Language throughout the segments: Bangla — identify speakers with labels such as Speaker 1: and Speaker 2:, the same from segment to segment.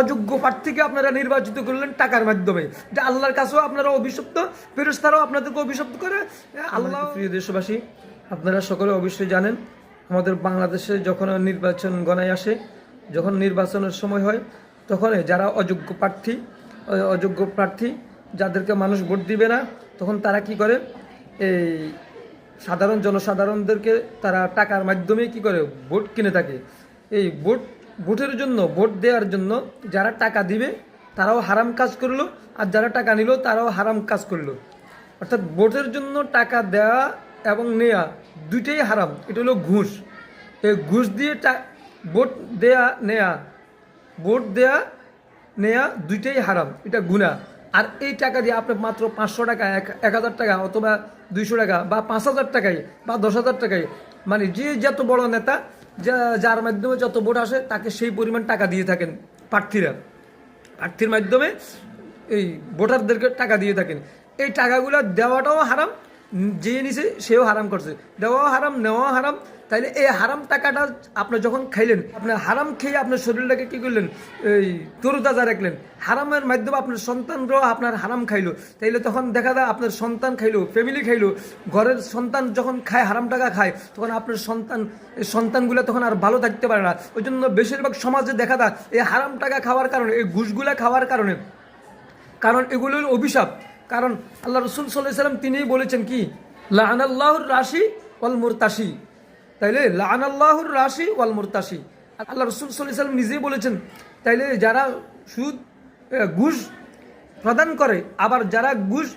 Speaker 1: অযোগ্য প্রার্থীকে আপনারা নির্বাচিত করলেন টাকার মাধ্যমে। এটা আল্লাহর কাছেও আপনারা অভিশপ্ত ফেরেশতারাও আপনাদেরকে অভিশপ্ত করে। আল্লাহ প্রিয় দেশবাসী আপনারা সকলে অবশ্যই জানেন আমাদের বাংলাদেশে যখন নির্বাচন গণায় আসে যখন নির্বাচনের সময় হয় তখন যারা অযোগ্য প্রার্থী অযোগ্য প্রার্থী যাদেরকে মানুষ ভোট দিবে না তখন তারা কি করে? এই সাধারণ জনসাধারণদেরকে তারা টাকার মাধ্যমে কি করে? ভোট কিনে থাকে। এই ভোট ভোটের জন্য, ভোট দেওয়ার জন্য যারা টাকা দিবে, তারাও হারাম কাজ করল, আর যারা টাকা নিল, তারাও হারাম কাজ করল। অর্থাৎ ভোটের জন্য টাকা দেওয়া এবং নেয়া দুইটাই হারাম। এটা হলো ঘুষ। এই ঘুষ দিয়ে ভোট দেয়া, নেয়া, ভোট দেয়া, নেয়া দুইটাই হারাম। এটা গুণা আর এই টাকা দিয়ে আপনি মাত্র পাঁচশো টাকা এক হাজার টাকা অথবা দুইশো টাকা বা পাঁচ হাজার টাকায় বা দশ হাজার টাকায় মানে যে যত বড় নেতা যার মাধ্যমে যত ভোট আসে, তাকে সেই পরিমাণ টাকা দিয়ে থাকেন প্রার্থীরা। প্রার্থীর মাধ্যমে এই ভোটারদেরকে টাকা দিয়ে থাকেন। এই টাকাগুলো দেওয়াটাও হারাম, যে নিছে সেও হারাম করছে। দেওয়াও হারাম, নেওয়াও হারাম তাইলে এই হারাম টাকাটা আপনি যখন খাইলেন আপনার হারাম খেয়ে আপনার শরীরটাকে কি করলেন? এই তরুতাজা রাখলেন হারামের মাধ্যমে আপনার সন্তানরাও আপনার হারাম খাইলো। তাইলে তখন দেখা যায় আপনার সন্তান খাইলো ফ্যামিলি খাইলো, ঘরের সন্তান যখন খায়, হারাম টাকা খায়, তখন আপনার সন্তান, এই সন্তানগুলো তখন আর ভালো থাকতে পারে না। ওই জন্য বেশিরভাগ সমাজে দেখা যায় এই হারাম টাকা খাওয়ার কারণে, এই ঘুষগুলা খাওয়ার কারণে। কারণ এগুলো হলো অভিশাপ। কারণ আল্লাহ রসুল সাল্লাহ সাল্লাম তিনিই বলেছেন কি লাহান আল্লাহর রাশি ওয়াল মুরতাসি তাইলে লান আল্লাহর রাশি ওয়াল মুরতাসি আল্লাহ রসুল সাল্লাহ সাল্লাম নিজেই বলেছেন, তাইলে যারা সুদ ঘুষ প্রদান করে, আবার যারা ঘুষ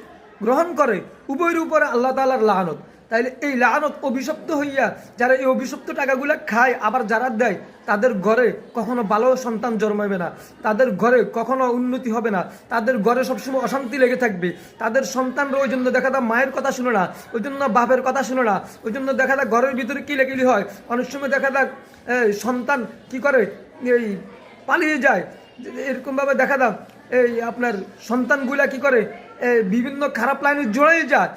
Speaker 1: গ্রহণ করে, উভয়ের উপরে আল্লাহ তালার লাহানত তাইলে এই লাহানত অভিশপ্ত হইয়া যারা এই অভিশপ্ত টাকাগুলো খায়, আবার যারা দেয়, তাদের ঘরে কখনো ভালো সন্তান জন্মাবে না। তাদের ঘরে কখনো উন্নতি হবে না। তাদের ঘরে সবসময় অশান্তি লেগে থাকবে। তাদের সন্তানরা ওই জন্য দেখা যায় মায়ের কথা শুনে না, ওই জন্য বাপের কথা শুনে না, ওই জন্য দেখা যায় ঘরের ভিতরে কি লেগেলি হয়। অনেক সময় দেখা যায় সন্তান কি করে? এই পালিয়ে যায়। এরকমভাবে দেখা দাও এই আপনার সন্তানগুলা কি করে? বিভিন্ন খারাপ লাইনে জড়িয়ে যায়।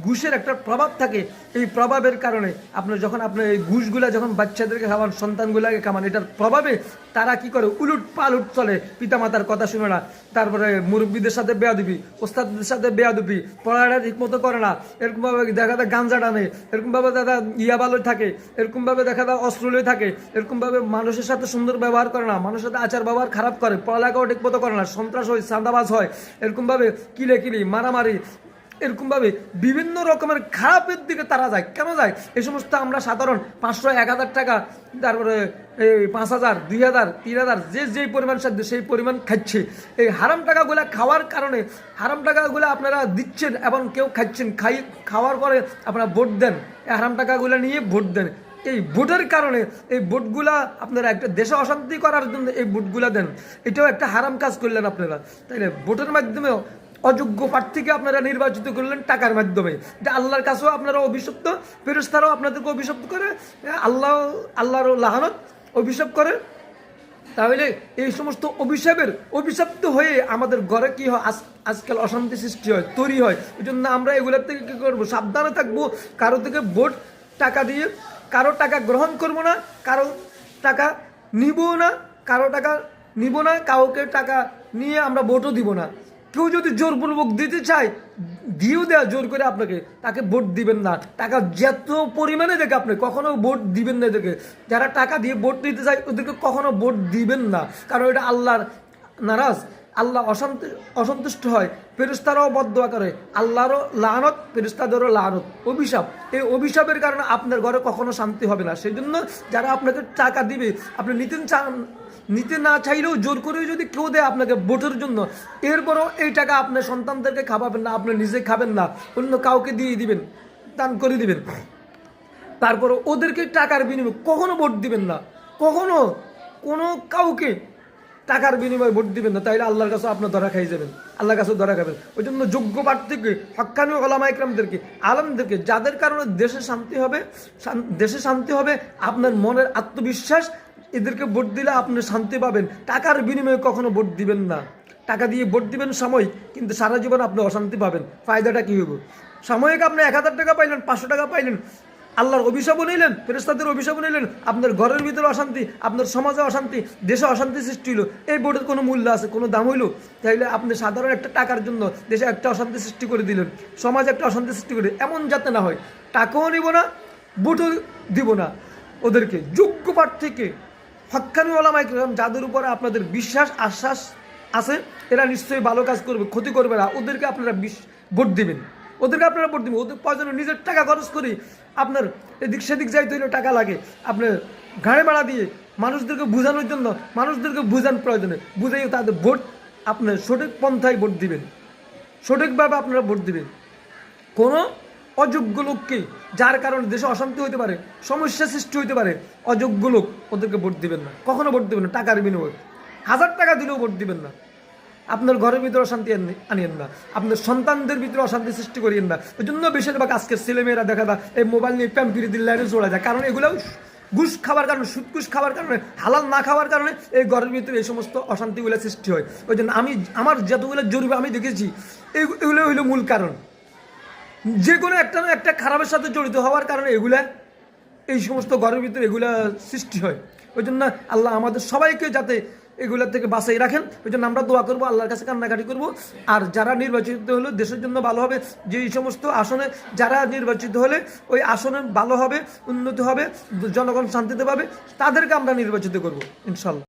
Speaker 1: ঘুষের একটা প্রভাব থাকে। এই প্রভাবের কারণে আপনার যখন আপনার এই ঘুষগুলা যখন বাচ্চাদেরকে খাওয়ান, সন্তানগুলাকে খাওয়ান, এটার প্রভাবে তারা কি করে? উলুট পালুট চলে। পিতামাতার কথা শুনে না। তারপরে মুরব্বীদের সাথে বেয়াদুবি, ওস্তাদদের সাথে বেয়াদুবি পড়াটা ঠিক মতো করে না। এরকমভাবে দেখা যায় গাঞ্জা টানে। এরকমভাবে দাদা ইয়াবালো থাকে। এরকমভাবে দেখা যায় অস্ত্র লয়ে থাকে। এরকমভাবে মানুষের সাথে সুন্দর ব্যবহার করে না। মানুষের সাথে আচার ব্যবহার খারাপ করে। পড়ালেখাও ঠিক মতো করে না। সন্ত্রাস হয়, চাঁদাবাজ হয়। এরকমভাবে কিলে কিলি, মারামারি এরকমভাবে বিভিন্ন রকমের খারাপের দিকে তারা যায়। কেন যায়? এই সমস্ত আমরা সাধারণ পাঁচশো, এক হাজার টাকা, তারপরে এই পাঁচ হাজার, দুই হাজার, তিন হাজার, যে যেই পরিমাণ সাধ্য সেই পরিমাণ খাচ্ছে। এই হারাম টাকাগুলো খাওয়ার কারণে, হারাম টাকাগুলো আপনারা দিচ্ছেন এবং কেউ খাচ্ছেন। খাই, খাওয়ার পরে আপনারা ভোট দেন। এই হারাম টাকাগুলো নিয়ে ভোট দেন। এই ভোটের কারণে এই ভোটগুলা আপনারা একটা দেশে অশান্তি করার জন্য এই ভোটগুলা দেন। এটাও একটা হারাম কাজ করলেন আপনারা। তাইলে ভোটের মাধ্যমেও অযোগ্য প্রার্থীকে আপনারা নির্বাচিত করলেন টাকার মাধ্যমে। যে আল্লাহর কাছেও আপনারা অভিশপ্ত ফেরস্তারাও আপনাদেরকে অভিশপ্ত করে, আল্লাহ, আল্লাহর লাহানত অভিশাপ করে। তাহলে এই সমস্ত অভিশাপের অভিশপ্ত হয়ে আমাদের ঘরে কি হয়? আজ আজকাল অশান্তি সৃষ্টি হয়, তৈরি হয়। ওই জন্য আমরা এগুলোর থেকে কী করব? সাবধানে থাকব। কারও থেকে ভোট, টাকা দিয়ে কারও টাকা গ্রহণ করব না, কারও টাকা নিব না, কারও টাকা নিব না, কাউকে টাকা নিয়ে আমরা ভোটও দিব না। কেউ যদি জোরপূর্বক দিতে চায়, দিয়েও দেয়া জোর করে আপনাকে, তাকে ভোট দিবেন না। টাকা যত পরিমাণে দেখে আপনি, কখনো ভোট দিবেন না এদেরকে। যারা টাকা দিয়ে ভোট দিতে চায়, ওদেরকে কখনো ভোট দিবেন না। কারণ এটা আল্লাহর নারাজ। আল্লাহ অশান্তি অসন্তুষ্ট হয় ফেরিস্তারাও বদোয়া করে। আল্লাহরও লানত ফেরিস্তাদেরও লানত। অভিশাপ। এই অভিশাপের কারণে আপনার ঘরে কখনো শান্তি হবে না। সেই জন্য যারা আপনাকে টাকা দিবে, আপনি নিতেন চান নিতে না চাইলেও জোর করে যদি কেউ দেয় আপনাকে ভোটের জন্য, এরপরও এই টাকা আপনার সন্তানদেরকে খাওয়াবেন না, আপনি নিজে খাবেন না, অন্য কাউকে দিয়ে দিবেন, দান করে দিবেন। তারপরে ওদেরকে টাকার বিনিময়ে কখনো ভোট দিবেন না। কখনো কোনো কাউকে টাকার বিনিময়ে ভোট দিবেন না, তাইলে আল্লাহর কাছে আপনার ধরা খাই যাবেন, আল্লাহর কাছে ধরা খাবেন। ওই জন্য যোগ্য প্রার্থীকে হক্কানি ওলামা ইকরামদেরকে, আলমদেরকে, যাদের কারণে দেশে শান্তি হবে দেশে শান্তি হবে, আপনার মনের আত্মবিশ্বাস, এদেরকে ভোট দিলে আপনি শান্তি পাবেন। টাকার বিনিময়ে কখনো ভোট দিবেন না। টাকা দিয়ে ভোট দিবেন সাময়িক, কিন্তু সারা জীবন আপনি অশান্তি পাবেন। ফায়দাটা কী হইব? সাময়িক আপনি এক হাজার টাকা পাইলেন, পাঁচশো টাকা পাইলেন আল্লাহর অভিশাপও নিলেন ফেরেস্তাদের অভিশাপও নিলেন, আপনার ঘরের ভিতরে অশান্তি, আপনার সমাজে অশান্তি, দেশে অশান্তি সৃষ্টি হলো এই বোর্ডের কোনো মূল্য আছে, কোনো দাম হইল? তাইলে আপনি সাধারণ একটা টাকার জন্য দেশে একটা অশান্তি সৃষ্টি করে দিলেন, সমাজে একটা অশান্তি সৃষ্টি করে, এমন যাতে না হয়। টাকাও নিব না, বুটও দিব না। ওদেরকে যোগ্য প্রার্থীকে হক্কানি ওলামাই কিরাম যাদের উপরে আপনাদের বিশ্বাস, আশ্বাস আছে, এরা নিশ্চয়ই ভালো কাজ করবে, ক্ষতি করবে না। ওদেরকে আপনারা ভোট দিবেন। ওদেরকে আপনারা ভোট দিবেন। ওদের প্রয়োজনে নিজের টাকা খরচ করি আপনার এদিক সেদিক যাইতে হইলে টাকা লাগে। আপনার ঘাড়ে ভাড়া দিয়ে মানুষদেরকে বোঝানোর জন্য, মানুষদেরকে বোঝান প্রয়োজনে বুঝাই তাদের ভোট, আপনার সঠিক পন্থায় ভোট দিবেন। সঠিকভাবে আপনারা ভোট দিবেন। কোনো অযোগ্য লোককে যার কারণে দেশে অশান্তি হতে পারে, সমস্যা সৃষ্টি হতে পারে, অযোগ্য লোক ওদেরকে ভোট দিবেন না। কখনো ভোট দিবেন না, টাকার বিনিময়ে। হাজার টাকা দিলেও ভোট দিবেন না। আপনার ঘরের ভিতরে অশান্তি আনিয়েন না। আপনার সন্তানদের ভিতরে অশান্তি সৃষ্টি করিয়েন না। ওই জন্য বেশিরভাগ আজকের ছেলেমেয়েরা দেখা যায়, এই মোবাইল নিয়ে প্যাম্পিরি দিল লাইনে চলে যায়। কারণ এগুলো ঘুষ খাওয়ার কারণে সুদ খাওয়ার কারণে, হালাল না খাওয়ার কারণে এই ঘরের ভিতরে এই সমস্ত অশান্তিগুলো সৃষ্টি হয়। ওই জন্য আমি আমার যতগুলো জরুরি আমি দেখেছি এগুলো হইল মূল কারণ। যে কোনো একটা না একটা খারাপের সাথে জড়িত হওয়ার কারণে এগুলা এই সমস্ত ঘরের ভিতরে এগুলা সৃষ্টি হয়। ওই জন্য আল্লাহ আমাদের সবাইকে যাতে এগুলা থেকে বাঁচাই রাখেন। ওই জন্য আমরা দোয়া করব, আল্লাহর কাছে কান্নাকাটি করব। আর যারা নির্বাচিত হলে দেশের জন্য ভালো হবে, যে এই সমস্ত আসনে যারা নির্বাচিত হলে ওই আসনে ভালো হবে, উন্নতি হবে, জনগণ শান্তিতে পাবে, তাদেরকে আমরা নির্বাচিত করব, ইনশাল্লাহ।